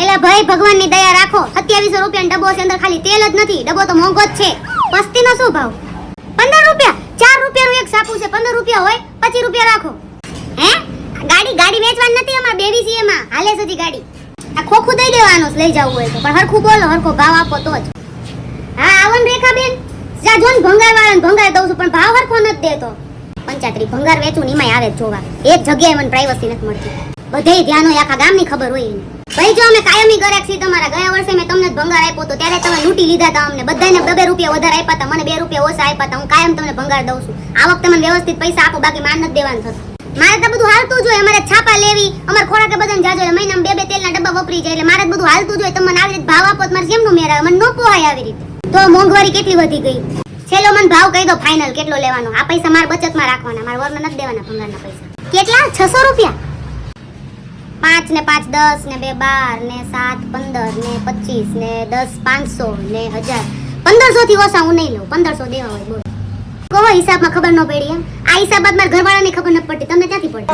એટલે ભાઈ ભગવાનની દયા રાખો. સત્યાવીસો રૂપિયા ડબ્બો છે અંદર ખાલી તેલ જ નથી. ડબ્બો તો મોંઘો જ છે. પસ્તીનો શું ભાવ? પંદર રૂપિયા. ચાર રૂપિયાનું એક સાપુ છે. પંદર રૂપિયા હોય, પચીસ રૂપિયા રાખો. હે? ગાડી ગાડી વેચવાની નથી અમાર બેવી છે એમાં. હાલે સુધી ગાડી. આ ખોખું દઈ દેવાનું લઈ જવું હોય તો. પણ હરખું બોલો, હરખો ભાવ આપો તો જ. હા, આવો ને રેખાબેન. જા જોન ભંગાર વાળાને ભંગાર દઉં છું, પણ ભાવ હરખો નથી દેતો. પંચાત્રી, ભંગાર વેચું એમાંય આવે જોવા. એક જગ્યાએ મને પ્રાઇવસી નથી મળતી. બધે ધ્યાન હોય આખા ગામની ખબર હોય એને. ભાઈ, જો અમે કાયમી ગ્રાહક છીએ તમારા ગયા વર્ષે મેં તમને ભંગાર આપ્યો તો ત્યારે તમે લૂંટી લીધા હતા અમને. બધાને બે રૂપિયા વધારે આપ્યા હતા મને બે રૂપિયા ઓછા આપ્યા હતા હું કાયમ તમને ભંગાર દઉં છું. આ વખતે મને વ્યવસ્થિત પૈસા આપો, બાકી માન નથી દેવાનું થતું. મારે તો બધું હાલતું જોઈએ અમારે છાપા લેવી, અમારે ખોરાકે બધાને જાજો મહિનામાં બે બે તેલના ડબ્બા વપરી જાય એટલે મારે બધું હાલતું જોઈએ તમને આવી રીતે ભાવ આપો મારે જેમનું મેળ મને ન પોહાય આવી રીતે. તો મોંઘવારી કેટલી વધી ગઈ? છેલ્લો મને ભાવ કહી દો ફાઇનલ કેટલો લેવાનો? આ પૈસા મારા બચતમાં રાખવાના, મારા વરને નથી દેવાના ભંગારના પૈસા. કેટલા? છસો રૂપિયા? પાંચ ને પાંચ, દસ ને બે, બાર ને સાત, પંદર ને પચીસ ને દસ, પાંચસો ને હજાર. પંદરસો થી ઓછા હું નહીં લઉં. પંદરસો દેવા હોય, બોલ. કહો, હિસાબમાં ખબર ન પડી એમ. આ હિસાબ બાદ મારા ઘરવાળાને ખબર ન પડતી. તમને ક્યાંથી પડે?